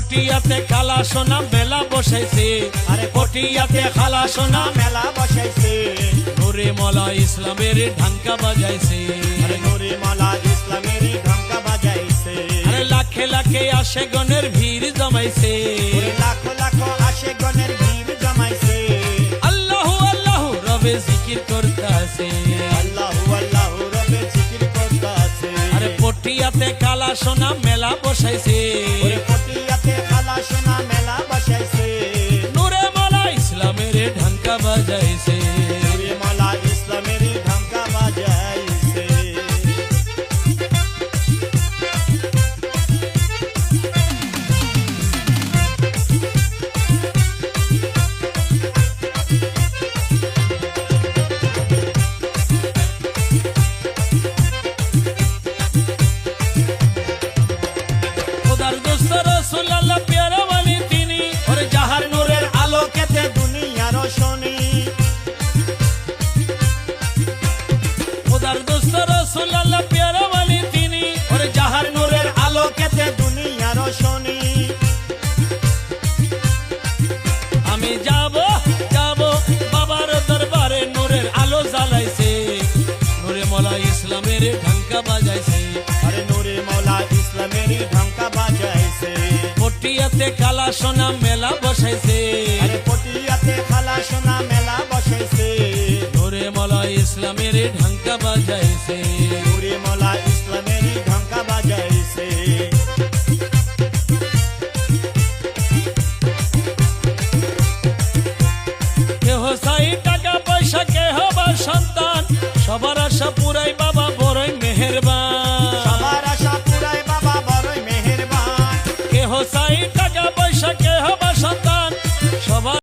পটিয়াতে খালা সোনা মেলা বসাইছে। আরে পটিয়াতে খালা সোনা মেলা বসাইছে। নুরে মলা ইসলামের ঢাঙ্কা বাজাইছে। আরে নুরি মালা ইসলামেরই ঢঙ্কা বাজাইছে। আরে লাখে লাখে আসে গণের ভিড় জমাইছে। লাখো লাখো আসে গণের ভিড় জমাইছে। আল্লাহু আল্লাহু রবে জিকির করতাছে আল্লাহু আল্লাহু রবে জিকির করতাছে আরে পটিয়াতে কালা সোনা মেলা বসাইছে। ওরে পটিয়াতে খালা সোনা মেলা বসাইছে নুরে মলা ইসলামের ঢাঙ্কা বাজাইছে ইসলামের ঢাঙ্কা বাজাইছে আরে নুরি মৌলা ইসলামেরই ঢঙ্কা বাজাইছে পটিয়াতে কালা সোনা মেলা বসাইছে আরে পটিয়াতে খালা সোনা মেলা বসাইছে নূরে মলা ইসলামের ঢাঙ্কা বাজাইছে টাকা পয়সা কে হবা সন্তান। সবার